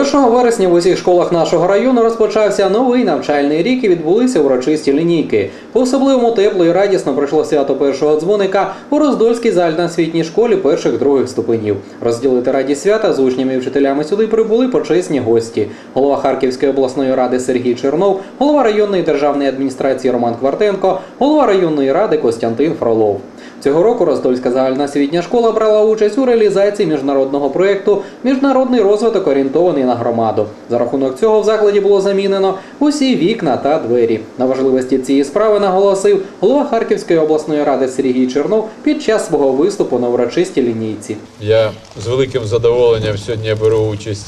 1 вересня в усіх школах нашого району розпочався новий навчальний рік і відбулися урочисті лінійки. По особливому тепло і радісно пройшло свято першого дзвоника у Роздольській загальноосвітній школі перших других ступенів. Розділити радість свята з учнями і вчителями сюди прибули почесні гості. Голова Харківської обласної ради Сергій Чернов, голова районної державної адміністрації Роман Квартенко, голова районної ради Костянтин Фролов. Цього року Роздольська загальноосвітня школа брала участь у реалізації міжнародного проєкту Міжнародний розвиток орієнтований на громаду. За рахунок цього в закладі було замінено усі вікна та двері. На важливості цієї справи наголосив голова Харківської обласної ради Сергій Чернов під час свого виступу на урочистій лінійці. Я з великим задоволенням сьогодні беру участь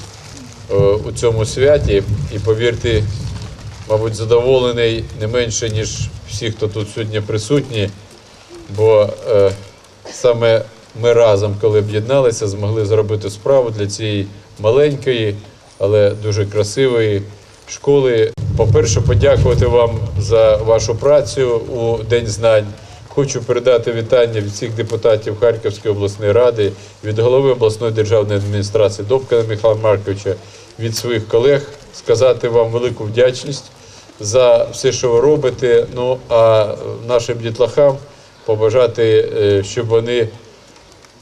е, у цьому святі і повірте, мабуть, задоволений не менше, ніж всі, хто тут сьогодні присутні, бо е, саме ми разом, коли об'єдналися, змогли зробити справу для цієї маленької, але дуже красивої школи. По-перше, подякувати вам за вашу працю у День знань. Хочу передати вітання від всіх депутатів Харківської обласної ради, від голови обласної державної адміністрації Добкина Михайла Марковича, від своїх колег, сказати вам велику вдячність за все, що ви робите. Ну а нашим дітлахам побажати, е, щоб вони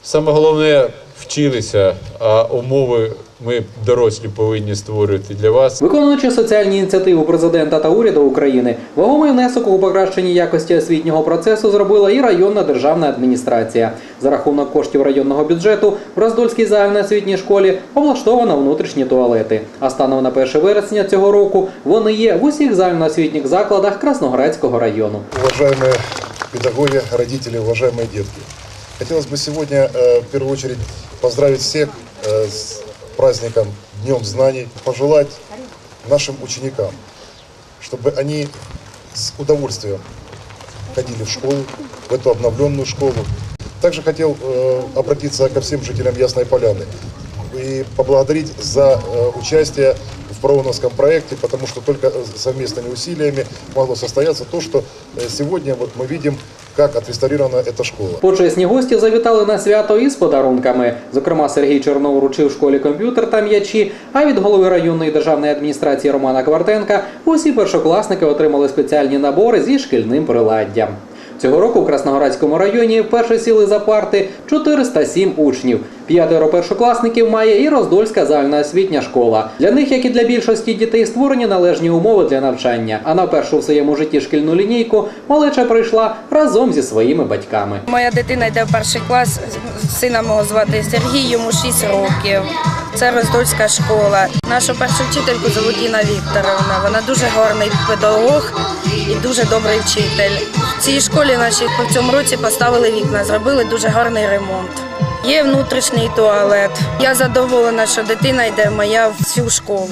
саме головне вчилися, а умови ми дорослі повинні створювати для вас. Виконуючи соціальні ініціативи президента та уряду України, вагомий внесок у покращенні якості освітнього процесу зробила і районна державна адміністрація. За рахунок коштів районного бюджету в Роздольській загальноосвітній школі облаштовано внутрішні туалети. А станом на 1 вересня цього року вони є в усіх загальноосвітніх закладах Красноградського району. Уважаемые педагоги, родители, уважаемые детки. Хотелось бы сегодня э, в первую очередь поздравить всех э, с праздником Днем Знаний, пожелать нашим ученикам, чтобы они с удовольствием ходили в школу, в эту обновленную школу. Также хотел э, обратиться ко всем жителям Ясной Поляны и поблагодарить за участие в Проуновском проекте, потому что только э, совместными усилиями могло состояться то, что э, сегодня вот мы видим, как отреставрирована эта школа. Почесні гості завітали на свято із подарунками. Зокрема, Сергій Чернов вручив школі комп'ютер та м'ячі. А від голови районної державної адміністрації Романа Квартенка усі першокласники отримали спеціальні набори зі шкільним приладдям. Цього року в Красноградському районі вперше сіли за парти 407 учнів. П'ятеро першокласників має і Роздольська загальноосвітня школа. Для них, як і для більшості дітей, створені належні умови для навчання. А на першу в своєму житті шкільну лінійку малеча прийшла разом зі своїми батьками. Моя дитина йде в перший клас. Сина мого звати Сергій, йому 6 років. Це Роздольська школа. Нашу першу вчительку звуть Інна Вікторовна. Вона дуже гарний педагог і дуже добрий вчитель. Цій школі нашій в цьому році поставили вікна, зробили дуже гарний ремонт. Є внутрішній туалет. Я задоволена, що дитина йде моя в цю школу.